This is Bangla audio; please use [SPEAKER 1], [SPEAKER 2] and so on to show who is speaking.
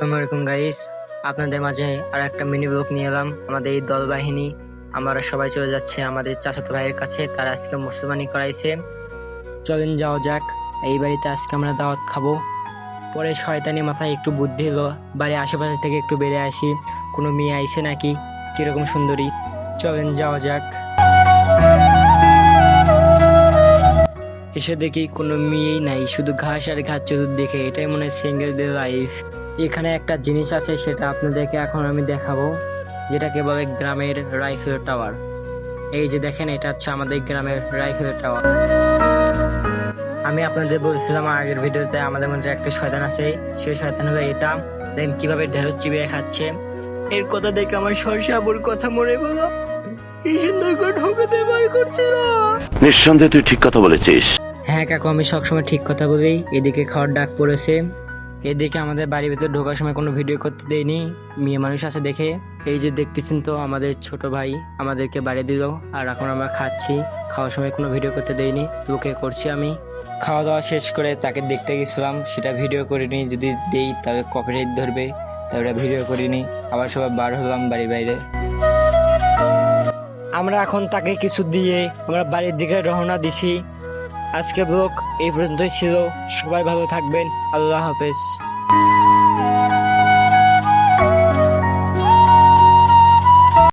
[SPEAKER 1] আসসালামু আলাইকুম গাইস আপনাদের মাঝে আর একটা মিনি ব্লগ নিয়ে এলাম। আমাদের এই দল বাহিনী আমরা সবাই চলে যাচ্ছে আমাদের চাচাতো ভাইয়ের কাছে। তারা আজকে মুসলমানি করাইছে। চলেন যাওয়া যাক। এই বাড়িতে আজকে আমরা দাওয়াত খাব। পরে শয়তানি মাথায় একটু বুদ্ধি এলো বাড়ির আশেপাশে থেকে একটু বেড়ে আসি। কোনো মেয়ে আইছে নাকি? কীরকম সুন্দরী? চলেন যাওয়া যাক। এসে দেখি কোনো মেয়েই নাই, শুধু ঘাস আর ঘাস চতুর্দিকে। এটাই মনে হয় সিঙ্গেলদের লাইফ এখানে একটা জিনিস আছে সেটা আপনাদেরকে এখন আমি দেখাবো যেটাকে বলে গ্রামের রাইফেল টাওয়ার। এই যে দেখেন এটা হচ্ছে আমাদের গ্রামের রাইফেল টাওয়ার। আমি আপনাদের বলছিলাম আগের ভিডিওতে আমাদের মধ্যে একটা শয়তান আছে সেই শয়তান হলো এটা। দেখেন কীভাবে ঢেঁড়স চিবিয়ে খাচ্ছে? এর কথা দেখে আমার সরষাবুর কথা মনে বলো কি সুন্দর করে ঢোকাতে ভয় করছিল।
[SPEAKER 2] নিঃসন্দেহে তুই ঠিক কথা বলেছিস।
[SPEAKER 1] হ্যাঁ কাকু আমি সবসময় ঠিক কথা বলি। এদিকে খাওয়ার ডাক পড়েছে। এদিকে আমাদের বাড়ির ভিতরে ঢোকার সময় কোনো ভিডিও করতে দেয়নি মেয়ে মানুষ আছে দেখে। এই যে দেখতেছেন তো আমাদের ছোট ভাই আমাদেরকে বাড়ি দিল, আর এখন আমরা খাচ্ছি। খাওয়ার সময় কোনো ভিডিও করতে দেয়নি লুকে করছি আমি। খাওয়া দাওয়া শেষ করে তাকে দেখতে গেছিলাম। সেটা ভিডিও করিনি। যদি দেই তবে কপিরাইট ধরবে। ওটা ভিডিও করিনি। আবার সবাই বার হলাম বাড়ির বাইরে। আমরা এখন তাকে কিছু দিয়ে আমরা বাড়ির দিকে রওনা দিছি। আজকে ব্লগ এই পর্যন্তই ছিল। সবাই ভালো থাকবেন। আল্লাহ হাফেজ।